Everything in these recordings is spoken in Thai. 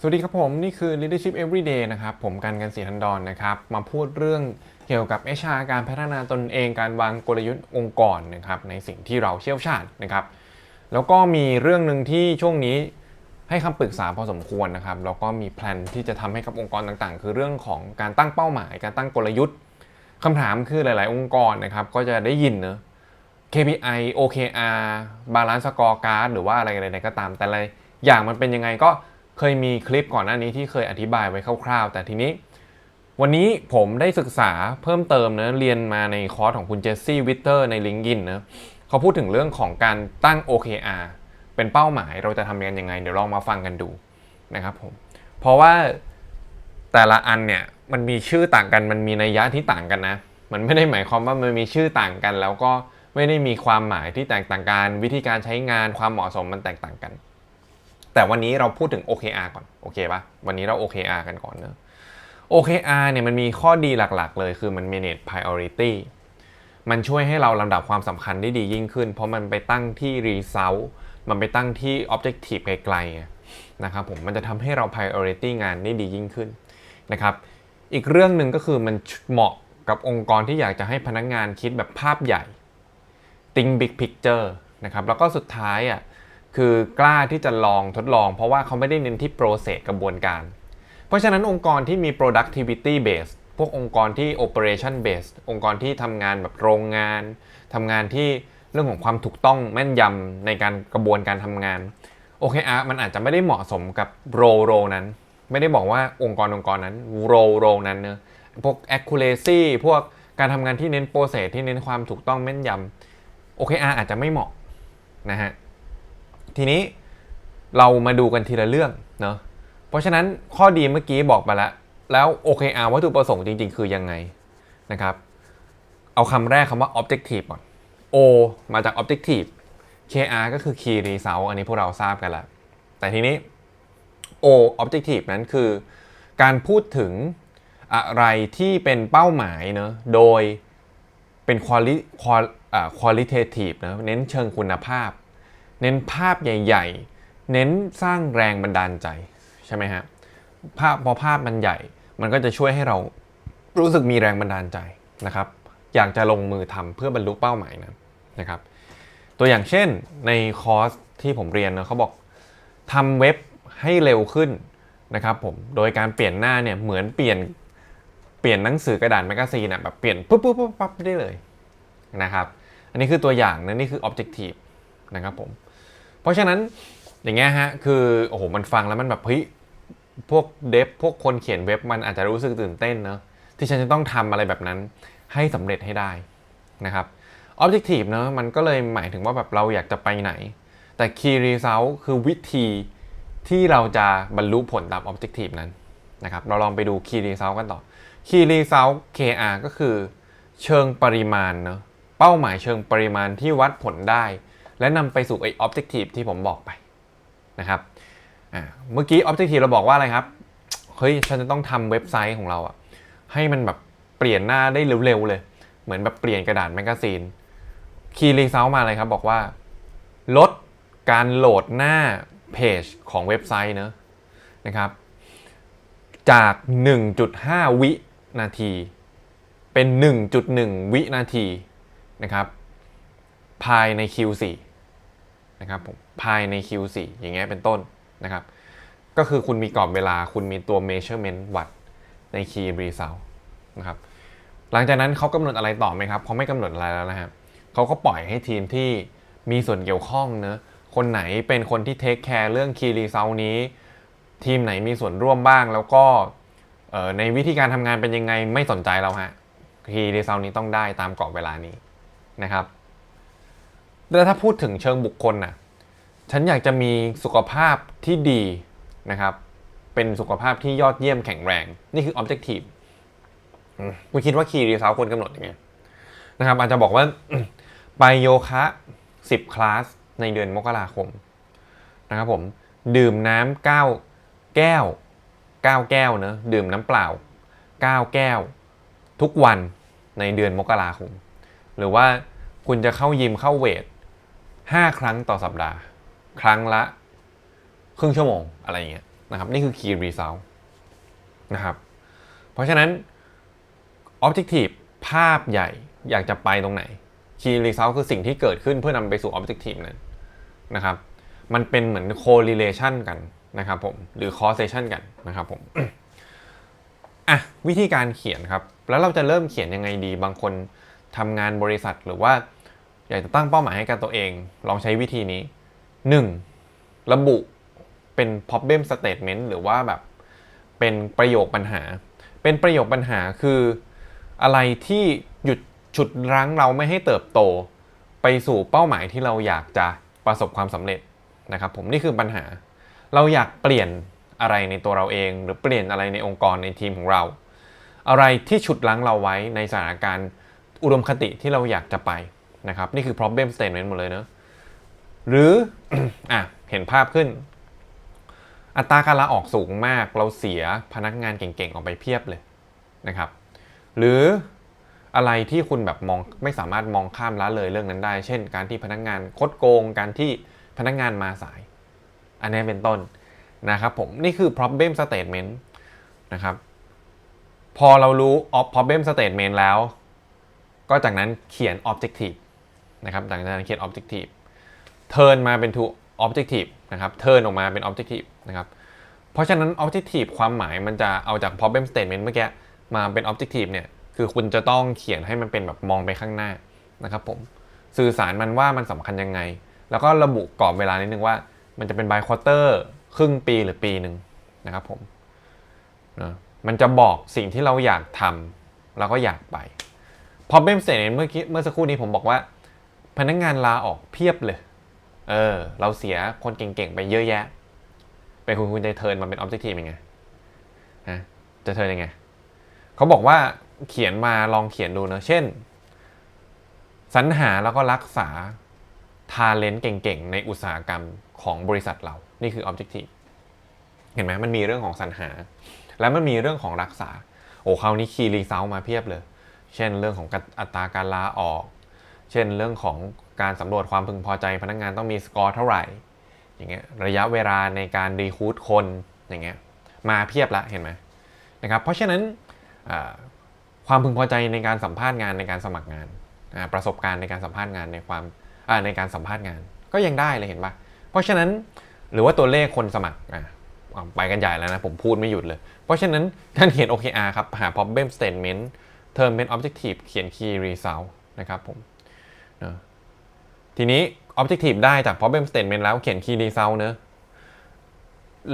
สวัสดีครับผม นี่คือ Leadership Everyday นะครับ ผมกันกันสีทันดอนนะครับ มาพูดเรื่องเกี่ยวกับ HR การพัฒนาตนเองการวางกลยุทธ์องค์กรนะครับในสิ่งที่เราเชี่ยวชาญนะครับ แล้วก็มีเรื่องหนึ่งที่ช่วงนี้ให้คำปรึกษาพอสมควรนะครับแล้วก็มีแพลนที่จะทำให้กับองค์กรต่างๆ คือเรื่องของการตั้งเป้าหมาย การตั้งกลยุทธ์คำถามคือหลาย ๆ องค์กรนะครับก็จะได้ยินเนอะ KPI OKR Balance Scorecard หรือว่าอะไรอะไรๆก็ตามแต่ละไรอย่างมันเป็นยังไงก็ เคยมีคลิปก่อนหน้านี้ที่เคยอธิบายไว้คร่าวๆ แต่ทีนี้ วันนี้ผมได้ศึกษาเพิ่มเติมนะเรียนมาในคอร์สของคุณเจสซี่วิเตอร์ใน l i n k ์ i n นะเขาพูดถึงเรื่องของการตั้ง OKR เป็นเป้าหมายเราจะทำกันยังไง เดี๋ยวลองมาฟังกันดูนะครับผมเพราะว่าแต่ละอันเนี่ยมันมีชื่อต่างกันมันมีนัยยะที่ต่างกันนะ มันไม่ได้หมายความว่ามันมีชื่อต่างกัน แล้วก็ไม่ได้มีความหมายที่แตกต่างกัน วิธีการใช้งานความเหมาะสมมันแตกต่างกัน แต่วันนี้เราพูดถึง OKR ก่อน โอเคปะวันนี้เรา OKR กันก่อนเนอะ OKR เนี่ยมันมีข้อดีหลักๆ เลยคือมัน manage priority มันช่วยให้เราลำดับความสำคัญได้ดียิ่งขึ้น เพราะมันไปตั้งที่ result มันไปตั้งที่ objective ไกลๆนะครับผมมันจะทำให้เรา priority งานได้ดียิ่งขึ้นนะครับ อีกเรื่องหนึ่งก็คือมันเหมาะกับองค์กรที่อยากจะให้พนักงานคิดแบบภาพใหญ่ think big picture นะครับแล้วก็สุดท้ายอะ คือกล้าที่จะลองทดลอง เพราะว่าเขาไม่ได้เน้นที่ process กระบวนการ เพราะฉะนั้นองค์กรที่มี productivity based พวกองค์กรที่ operation based องค์กรที่ทำงานแบบโรงงาน ทำงานที่เรื่องของความถูกต้องแม่นยำในการกระบวนการทำงาน OKR มันอาจจะไม่ได้เหมาะสมกับโรโรนั้น ไม่ได้บอกว่าองค์กรองค์กรนั้นโรโรนั้นเนอะพวก accuracy พวกการทำงานที่เน้น process ที่เน้นความถูกต้องแม่นยำ OKR อาจจะไม่เหมาะนะฮะ ทีนี้เรามาดูกันทีละเรื่องเนาะเพราะฉะนั้นข้อดีเมื่อกี้บอกไปแล้ว แล้ว OKR วัตถุประสงค์จริง ๆ คือยังไงนะครับ เอาคำแรกคำว่า objective ก่อน O มาจาก objective KR ก็คือ key result อันนี้พวกเราทราบกันแล้ว แต่ทีนี้ O objective นั้นคือการพูดถึงอะไรที่เป็นเป้าหมายเนะโดยเป็น quali qual อ่า qualitative นะเน้นเชิงคุณภาพ เน้นภาพใหญ่ ๆ เน้นสร้างแรงบันดาลใจใช่ไหมฮะภาพพอภาพมันใหญ่ มันก็จะช่วยให้เรารู้สึกมีแรงบันดาลใจนะครับ อยากจะลงมือทำเพื่อบรรลุเป้าหมายนั้นนะครับ ตัวอย่างเช่นในคอร์สที่ผมเรียนเนะเขาบอกทำเว็บให้เร็วขึ้นนะครับผมโดยการเปลี่ยนหน้าเนี่ยเหมือนเปลี่ยนเปลี่ยนหนังสือกระดาษแมกกาซีนอะแบบเปลี่ยนปุ๊บปุ๊บปุ๊บปั๊บได้เลยนะครับ อันนี้คือตัวอย่างนะนี่คือ objective นะครับผม ราะฉะนั้นอย่างเงี้ยฮะคือโอ้โหมันฟังแล้วมันแบบเฮ้ยพวกเดฟพวกคนเขียนเว็บมันอาจจะรู้สึกตื่นเต้นเนอะที่ฉันจะต้องทำอะไรแบบนั้นให้สำเร็จให้ได้นะครับ objective เนอะมันก็เลยหมายถึงว่าแบบเราอยากจะไปไหน แต่ key result คือวิธีที่เราจะบรรลุผลตาม objective นั้นนะครับเราลองไปดู key result กันต่อ key result KR ก็คือเชิงปริมาณเนอะเป้าหมายเชิงปริมาณที่วัดผลได้ และนำไปสู่ไอ้ objective ที่ผมบอกไปนะครับเมื่อกี้ objective เราบอกว่าอะไรครับ เฮ้ยฉันจะต้องทำเว็บไซต์ของเราอะให้มันแบบเปลี่ยนหน้าได้เร็วๆเลย เหมือนแบบเปลี่ยนกระดาษแมกกาซีนคีย์รีเซลมาเลยครับบอกว่า ลดการโหลดหน้าเพจของเว็บไซต์เนอะนะครับ จาก 1.5 วินาที เป็น 1.1 วินาทีนะครับ ภายใน Q4 นะครับผมภายใน Q4 อย่างเงี้ยเป็นต้นนะครับ ก็คือคุณมีกรอบเวลาคุณมีตัว measurement วัดใน key result นะครับหลังจากนั้นเขากำหนดอะไรต่อไหมครับเขาไม่กำหนดอะไรแล้วนะครับเขาก็ปล่อยให้ทีมที่มีส่วนเกี่ยวข้องเนะคนไหนเป็นคนที่เทคแคร์เรื่อง key result นี้ ทีมไหนมีส่วนร่วมบ้างแล้วก็ในวิธีการทำงานเป็นยังไงไม่สนใจเราฮะ key result นี้ต้องได้ตามกรอบเวลานี้นะครับ แล้วถ้าพูดถึงเชิงบุคคลน่ะฉันอยากจะมีสุขภาพที่ดีนะครับ เป็นสุขภาพที่ยอดเยี่ยมแข็งแรง นี่คือ objective อืมคุณคิดว่า key result ควรกำหนดยังไงนะครับ อาจจะบอกว่าไปโยคะ 10 คลาส ในเดือนมกราคมนะครับผม ดื่มน้ำ9แก้ว 9 แก้วเนอะดื่มน้ำเปล่า 9 แก้ว ทุกวันในเดือนมกราคม หรือว่าคุณจะเข้ายิมเข้าเวท 5 ครั้งต่อสัปดาห์ ครั้งละ ครึ่งชั่วโมงอะไรอย่างเงี้ยนะครับนี่คือ key result นะครับ เพราะฉะนั้น objective ภาพใหญ่อยากจะไปตรงไหน key result คือสิ่งที่เกิดขึ้นเพื่อนำไปสู่ objective นั้นนะครับ มันเป็นเหมือน correlation กันนะครับผมหรือ causation กันนะครับผมอะวิธีการเขียนครับ แล้วเราจะเริ่มเขียนยังไงดี บางคนทำงานบริษัทหรือว่า อยากจะตั้งเป้าหมายให้กับตัวเอง ลองใช้วิธีนี้ 1. ระบุเป็น problem statement หรือว่าแบบ เป็นประโยคปัญหา เป็นประโยคปัญหาคืออะไรที่หยุดฉุดรั้งเราไม่ให้เติบโต ไปสู่เป้าหมายที่เราอยากจะประสบความสำเร็จนะครับ ผมนี่คือปัญหา เราอยากเปลี่ยนอะไรในตัวเราเอง หรือเปลี่ยนอะไรในองค์กรในทีมของเรา อะไรที่ฉุดรั้งเราไว้ในสถานการณ์อุดมคติที่เราอยากจะไป นะครับ นี่คือ problem statement หมดเลยเนอะหรืออะเห็นภาพขึ้น อัตราการลาออกสูงมาก เราเสียพนักงานเก่งๆ ออกไปเพียบเลยนะครับ หรืออะไรที่คุณแบบมองไม่สามารถมองข้ามละเลยเรื่องนั้นได้ เช่น การที่พนักงานคดโกง การที่พนักงานมาสาย อันนี้เป็นต้นนะครับผม นี่คือ problem statement นะครับ พอเรารู้ problem statement แล้ว ก็จากนั้นเขียน objective นะครับจากนั้นเขียน objective turn มาเป็น to objective นะครับ turn ออกมาเป็น objective นะครับ เพราะฉะนั้น objective ความหมายมันจะเอาจาก problem statement เมื่อกี้มาเป็น objective เนี่ยคือคุณจะต้องเขียนให้มันเป็นแบบมองไปข้างหน้านะครับผมสื่อสารมันว่ามันสำคัญยังไง แล้วก็ระบุกรอบเวลานิดนึงว่า มันจะเป็น by quarter ครึ่งปีหรือปีหนึ่งนะครับผมนะมันจะบอกสิ่งที่เราอยากทำแล้วก็อยากไป problem statement เมื่อกี้เมื่อสักครู่นี้ผมบอกว่า พนักงานลาออกเพียบเลย เออ เราเสียคนเก่งๆ ไปเยอะแยะ เป็นคุณคุณจะเทิร์นมาเป็น objective ยังไงฮะจะเทิร์นยังไง เขาบอกว่าเขียนมาลองเขียนดูเนะเช่น สรรหาแล้วก็รักษาทาเลนต์เก่งๆ ในอุตสาหกรรมของบริษัทเรา นี่คือ objective เห็นไหมมันมีเรื่องของสรรหา แล้วมันมีเรื่องของรักษา โอ้คราวนี้คีรีเซลมาเพียบเลย เช่นเรื่องของอัตราการลาออก เช่นเรื่องของการสำรวจความพึงพอใจ พนักงานต้องมีสกอร์เท่าไหร่ อย่างเงี้ยระยะเวลาในการรีคูดคนอย่างเงี้ยมาเพียบละเห็นไหมนะครับเพราะฉะนั้นความพึงพอใจในการสัมภาษณ์งานในการสมัครงาน ประสบการณ์ในการสัมภาษณ์งานในความในการสัมภาษณ์งาน ก็ยังได้เลยเห็นปะเพราะฉะนั้นหรือว่าตัวเลขคนสมัครไปกันใหญ่แล้วนะ ผมพูดไม่หยุดเลย เพราะฉะนั้นการเขียน OKR ครับ หา problem statement เทอมเป็น objective เขียน key result นะครับผม ทีนี้ objective ได้จาก problem statement แล้วเขียน key result เนอะ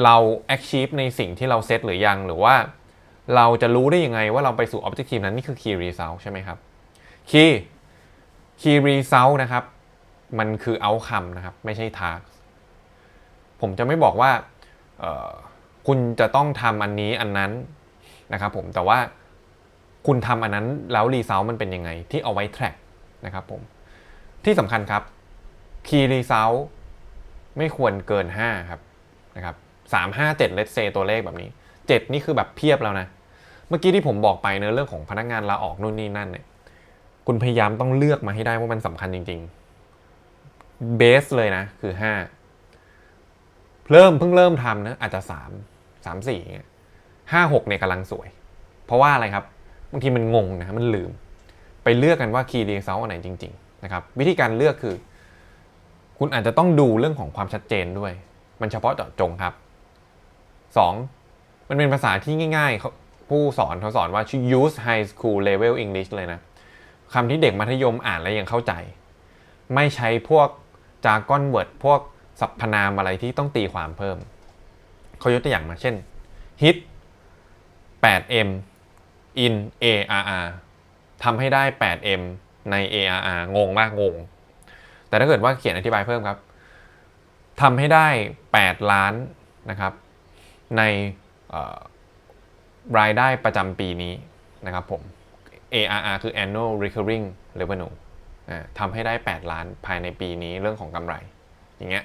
เรา achieve ในสิ่งที่เราเซตหรือยังหรือว่าเราจะรู้ได้ยังไงว่าเราไปสู่ objective นั้นนี่คือ key result ใช่ไหมครับ key key result นะครับ มันคือ outcome นะครับ ไม่ใช่ task ผมจะไม่บอกว่าคุณจะต้องทำอันนี้อันนั้นนะครับผมแต่ว่าคุณทำอันนั้นแล้วรีเซลมันเป็นยังไงที่เอาไว้ track นะครับผม ที่สำคัญครับ key result ไม่ควรเกิน 5 ครับนะครับสามห้าเจ็ดเลตเซตัวเลขแบบนี้ 7 นี่คือแบบเพียบแล้วนะ เมื่อกี้ที่ผมบอกไปเนื้อเรื่องของพนักงานลาออกนู่นนี่นั่นเนี่ยคุณพยายามต้องเลือกมาให้ได้ว่ามันสำคัญจริงๆเบสเลยนะคือ 5 เริ่มเพิ่งเริ่มทำนะอาจจะ 3 3 4เงี้ยห้าหกเนี่ยกำลังสวย เพราะว่าอะไรครับบางทีมันงงนะมันลืม ไปเลือกกันว่า key result อันไหนจริง ๆ นะครับวิธีการเลือกคือ คุณอาจจะต้องดูเรื่องของความชัดเจนด้วย มันเฉพาะเจาะจงครับ 2. มันเป็นภาษาที่ง่ายๆ ผู้สอนเขาสอนว่าชื่อ use high school level English เลยนะคำที่เด็กมัธยมอ่านแล้วยังเข้าใจ ไม่ใช้พวกจากอนเวิร์ดพวกสรรพนามอะไรที่ต้องตีความเพิ่มเขายกตัวอย่างมาเช่น hit 8m in ARR ทำให้ได้ 8m ใน ARR งงมากงง แต่ถ้าเกิดว่าเขียนอธิบายเพิ่มครับทำให้ได้ 8 ล้านนะครับ ในรายได้ประจำปีนี้นะครับผม ARR คือ annual recurring revenue ทำให้ได้ 8 ล้านภายในปีนี้เรื่องของกำไร อย่างเงี้ย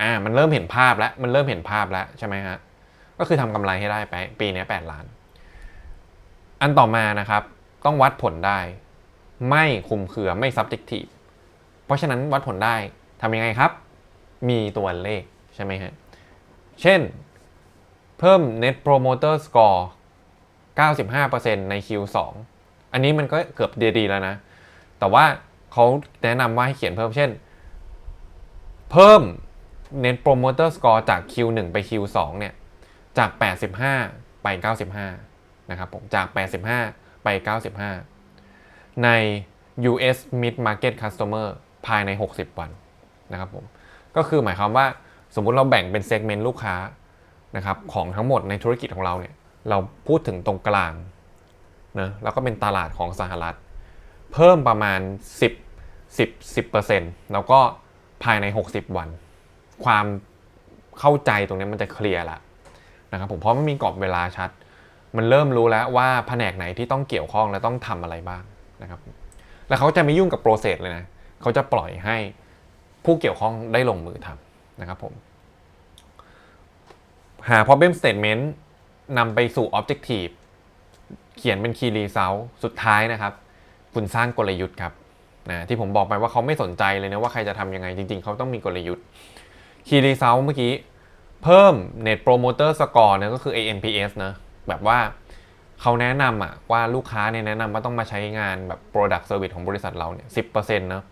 อ่ามันเริ่มเห็นภาพแล้ว มันเริ่มเห็นภาพแล้วใช่ไหมฮะก็คือทำกำไรให้ได้ไปปีนี้ 8 ล้าน อันต่อมานะครับ ต้องวัดผลได้ ไม่คุมเครือไม่ subjective เพราะฉะนั้นวัดผลได้ทำยังไงครับ มีตัวเลขใช่ไหมฮะ เช่น เพิ่ม net promoter score 95%ใน Q2 อันนี้มันก็เกือบดีๆแล้วนะ แต่ว่าเขาแนะนำว่าให้เขียนเพิ่มเช่น เพิ่ม net promoter score จาก Q1 ไป Q2 เนี่ย จาก 85 ไป 95 นะครับผม จาก 85 ไป 95 ใน US mid market customer ภายใน 60 วันนะครับผมก็คือหมายความว่าสมมุติเราแบ่งเป็นเซกเมนต์ลูกค้านะครับของทั้งหมดในธุรกิจของเราเนี่ยเราพูดถึงตรงกลางนะแล้วก็เป็นตลาดของสหรัฐ เพิ่มประมาณ 10 10 10 แล้วก็ภายใน 60 วัน ความเข้าใจตรงนี้มันจะเคลียร์ละนะครับผมเพราะมันมีกรอบเวลาชัด มันเริ่มรู้แล้วว่าแผนกไหนที่ต้องเกี่ยวข้องและต้องทำอะไรบ้าง นะครับแล้วเขาจะไม่ยุ่งกับโปรเซสเลยนะเขาจะปล่อยให้ผู้เกี่ยวข้องได้ลงมือทำนะครับผมหา problem statement นำไปสู่ objective เขียนเป็น key result สุดท้ายนะครับ คุณสร้างกลยุทธ์ครับนะที่ผมบอกไปว่าเขาไม่สนใจเลยนะว่าใครจะทำยังไง จริงๆ เขาต้องมีกลยุทธ์ Key Result เมื่อกี้ เพิ่ม Net Promoter Score เนี่ยก็คือ ANPS นะแบบว่า เขาแนะนำอะว่าลูกค้าเนี่ยแนะนำว่าต้องมาใช้งานแบบ Product Service ของบริษัทเราเนี่ย10%นะ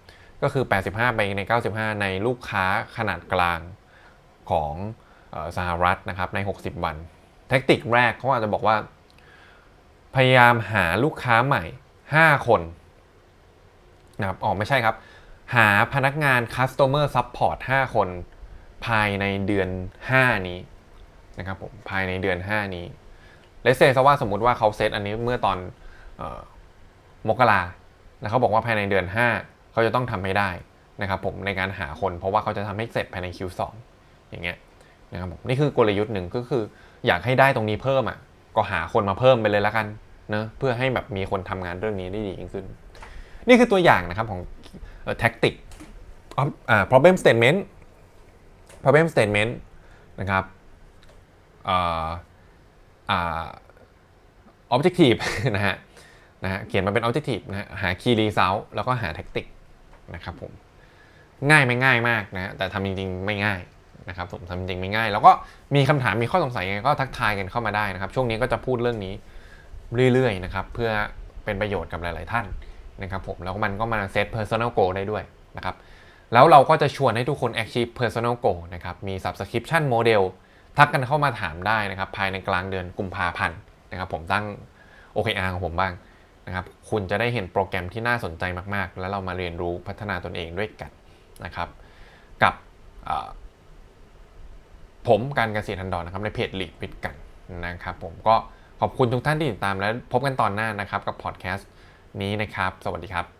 ก็คือ 85 ไปใน 95 ในลูกค้าขนาดกลางของออสหรัฐนะครับใน 60 วัน แท็กติกแรกเขาอาจจะบอกว่า พยายามหาลูกค้าใหม่ 5 คนนะครับอ๋อไม่ใช่ครับ หาพนักงาน Customer Support 5 คน ภายในเดือน 5 นี้นะครับผมภายในเดือน 5 นี้ เลเซซะว่าสมมติว่าเขาเซตอันนี้เมื่อตอนออมกราแล้วเขาบอกว่าภายในเดือน 5 เขาจะต้องทำให้ได้นะครับผมในการหาคนเพราะว่าเขาจะทำให้เสร็จภายใน Q2 อย่างเงี้ยนะครับผมนี่คือกลยุทธ์หนึ่งก็คืออยากให้ได้ตรงนี้เพิ่มอะก็หาคนมาเพิ่มไปเลยละกันเนะเพื่อให้แบบมีคนทำงานเรื่องนี้ได้ดียิ่งขึ้น นี่คือตัวอย่างนะครับของแท็กติกอ่า problem statement problem statement นะครับ ออ่า objective นะฮะนะฮะเขียนมาเป็น objective นะฮะหา key result แล้วก็หา tactic นะครับผมง่ายไม่ง่ายมากนะฮะแต่ทำจริงๆไม่ง่ายนะครับผมทำจริงๆไม่ง่าย แล้วก็มีคำถามมีข้อสงสัยยังไงก็ทักทายกันเข้ามาได้นะครับ ช่วงนี้ก็จะพูดเรื่องนี้เรื่อยๆนะครับเพื่อเป็นประโยชน์กับหลายๆท่านนะครับผมแล้วมันก็มาเซต personal goal ได้ด้วยนะครับแล้วเราก็จะชวนให้ทุกคน achieve personal goal นะครับมี subscription model ทักกันเข้ามาถามได้นะครับ ภายในกลางเดือนกุมภาพันธ์นะครับ ผมตั้ง OKR ของผมบ้างนะครับ คุณจะได้เห็นโปรแกรมที่น่าสนใจมากๆ แล้วเรามาเรียนรู้พัฒนาตนเองด้วยกันนะครับ กับผมการเกษตรทันดอนนะครับในเพจลีดวิดกันนะครับ ผมก็ขอบคุณทุกท่านที่ติดตามและพบกันตอนหน้านะครับกับพอดแคสต์นี้นะครับ สวัสดีครับ